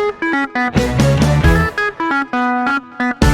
Thank you.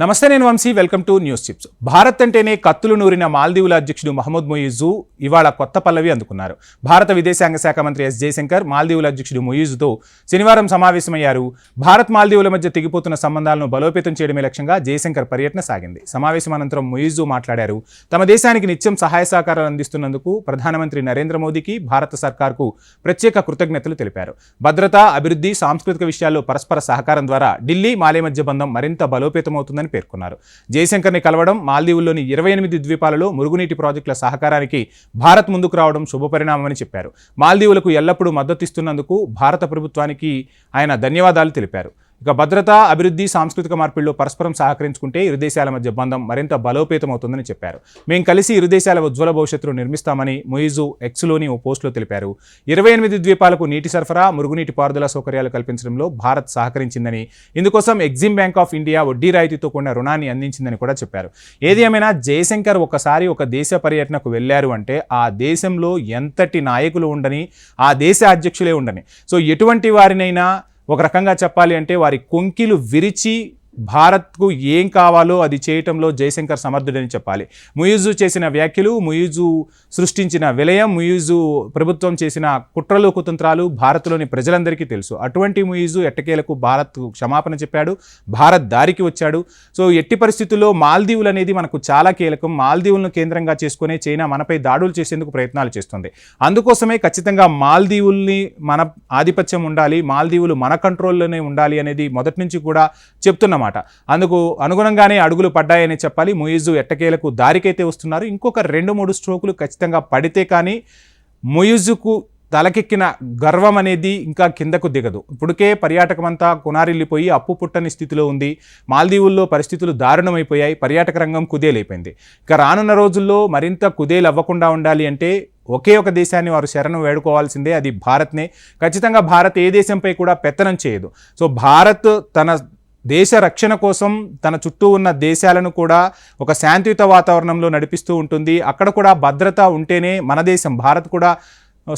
నమస్తే నేను Vamsi welcome to news chips. Bharat అంటేనే కత్తులు నూరిన మాల్దీవుల అధ్యక్షుడు మహమ్మద్ మొయిజు ఇవాళ కొత్త పల్లవి అందుకున్నారు. భారత విదేశాంగ శాఖ మంత్రి ఎస్ జయశంకర్ మాల్దీవుల అధ్యక్షుడు మొయిజుతో శనివారం సమావేశమయ్యారు. భారత్ మాల్దీవుల మధ్య తెగిపోతున్న సంబంధాలను బలోపేతం చేయడమే లక్ష్యంగా జయశంకర్ పర్యటన సాగింది. సమావేశం అనంతరం మొయిజు మాట్లాడారు. తమ దేశానికి నిత్యం సహాయ సహకారాలు అందిస్తున్నందుకు ప్రధానమంత్రి నరేంద్ర మోదీకి భారత సర్కార్కు ప్రత్యేక కృతజ్ఞతలు తెలిపారు. భద్రత అభివృద్ధి సాంస్కృతిక విషయాల్లో పరస్పర సహకారం ద్వారా ఢిల్లీ మాలే మధ్య బంధం మరింత బలోపేతమవుతుందని పేర్కొన్నారు. జయశంకర్ని కలవడం మాల్దీవుల్లోని ఇరవై ఎనిమిది ద్వీపాలలో మురుగునీటి ప్రాజెక్టుల సహకారానికి భారత్ ముందుకు రావడం శుభపరిణామమని చెప్పారు. మాల్దీవులకు ఎల్లప్పుడూ మద్దతిస్తున్నందుకు భారత ప్రభుత్వానికి ఆయన ధన్యవాదాలు తెలిపారు. ఇక భద్రత అభివృద్ధి సాంస్కృతిక మార్పిడిలో పరస్పరం సహకరించుకుంటే ఇరు దేశాల మధ్య బంధం మరింత బలోపేతమవుతుందని చెప్పారు. మేము కలిసి ఇరు దేశాల ఉజ్వల భవిష్యత్తును నిర్మిస్తామని మొయిజు ఎక్స్లోని ఓ పోస్టులో తెలిపారు. ఇరవై ఎనిమిది ద్వీపాలకు నీటి సరఫరా మురుగునీటి పారుదల సౌకర్యాలు కల్పించడంలో భారత్ సహకరించిందని ఇందుకోసం ఎగ్జిమ్ బ్యాంక్ ఆఫ్ ఇండియా వడ్డీ రాయితీతో కూడిన రుణాన్ని అందించిందని కూడా చెప్పారు. ఏది ఏమైనా జయశంకర్ ఒకసారి ఒక దేశ పర్యటనకు వెళ్ళారు అంటే ఆ దేశంలో ఎంతటి నాయకులు ఉండని ఆ దేశ అధ్యక్షులే ఉండని. సో ఎటువంటి వారినైనా ఒక రకంగా చెప్పాలి అంటే వారి కొంకిలు విరిచి భారత్కు ఏం కావాలో అది చేయటంలో జయశంకర్ సమర్థుడని చెప్పాలి. ముయిజు చేసిన వ్యాఖ్యలు ముయిజు సృష్టించిన విలయం ముయిజు ప్రభుత్వం చేసిన కుట్రలు కుతంత్రాలు భారత్లోని ప్రజలందరికీ తెలుసు. అటువంటి ముయిజు ఎట్టకేలకు భారత్ క్షమాపణ చెప్పాడు భారత్ దారికి వచ్చాడు. సో ఎట్టి పరిస్థితుల్లో మాల్దీవులు అనేది మనకు చాలా కీలకం. మాల్దీవులను కేంద్రంగా చేసుకునే చైనా మనపై దాడులు చేసేందుకు ప్రయత్నాలు చేస్తుంది. అందుకోసమే ఖచ్చితంగా మాల్దీవుల్ని మన ఆధిపత్యం ఉండాలి మాల్దీవులు మన కంట్రోల్లోనే ఉండాలి అనేది మొదటి నుంచి కూడా చెప్తున్నమాట అందుకు అనుగుణంగానే అడుగులు పడ్డాయని చెప్పాలి. ముయిజు ఎట్టకేలకు దారికైతే వస్తున్నారు. ఇంకొక రెండు మూడు స్ట్రోకులు ఖచ్చితంగా పడితే కానీ ముయిజుకు తలకెక్కిన గర్వం అనేది ఇంకా కిందకు దిగదు. ఇప్పటికే పర్యాటకమంతా కొనారిల్లిపోయి అప్పు పుట్టని స్థితిలో ఉంది. మాల్దీవుల్లో పరిస్థితులు దారుణమైపోయాయి. పర్యాటక రంగం కుదేలైపోయింది. ఇక రానున్న రోజుల్లో మరింత కుదేలు అవ్వకుండా ఉండాలి అంటే ఒకే ఒక దేశాన్ని వారు శరణు వేడుకోవాల్సిందే. అది భారత్నే. ఖచ్చితంగా భారత్ ఏ దేశంపై కూడా పెత్తనం చేయదు. సో భారత్ తన దేశ రక్షణ కోసం తన చుట్టూ ఉన్న దేశాలను కూడా ఒక శాంతియుత వాతావరణంలో నడిపిస్తూ ఉంటుంది. అక్కడ కూడా భద్రత ఉంటేనే మన దేశం భారత్ కూడా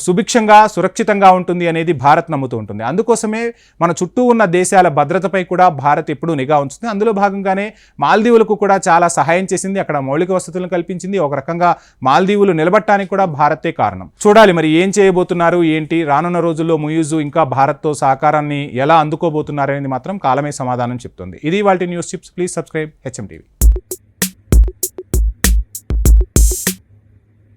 సుభిక్షంగా సురక్షితంగా ఉంటుంది అనేది భారత్ నమ్ముతూ ఉంటుంది. అందుకోసమే మన చుట్టూ ఉన్న దేశాల భద్రతపై కూడా భారత్ ఎప్పుడూ నిఘా ఉంచుతుంది. అందులో భాగంగానే మాల్దీవులకు కూడా చాలా సహాయం చేసింది అక్కడ మౌలిక వసతులను కల్పించింది. ఒక రకంగా మాల్దీవులు నిలబట్టడానికి కూడా భారతే కారణం. చూడాలి మరి ఏం చేయబోతున్నారు ఏంటి రానున్న రోజుల్లో ముయూజు ఇంకా భారత్తో సహకారాన్ని ఎలా అందుకోబోతున్నారనేది మాత్రం కాలమే సమాధానం చెప్తుంది. ఇది వాటి news chips please subscribe HM TV.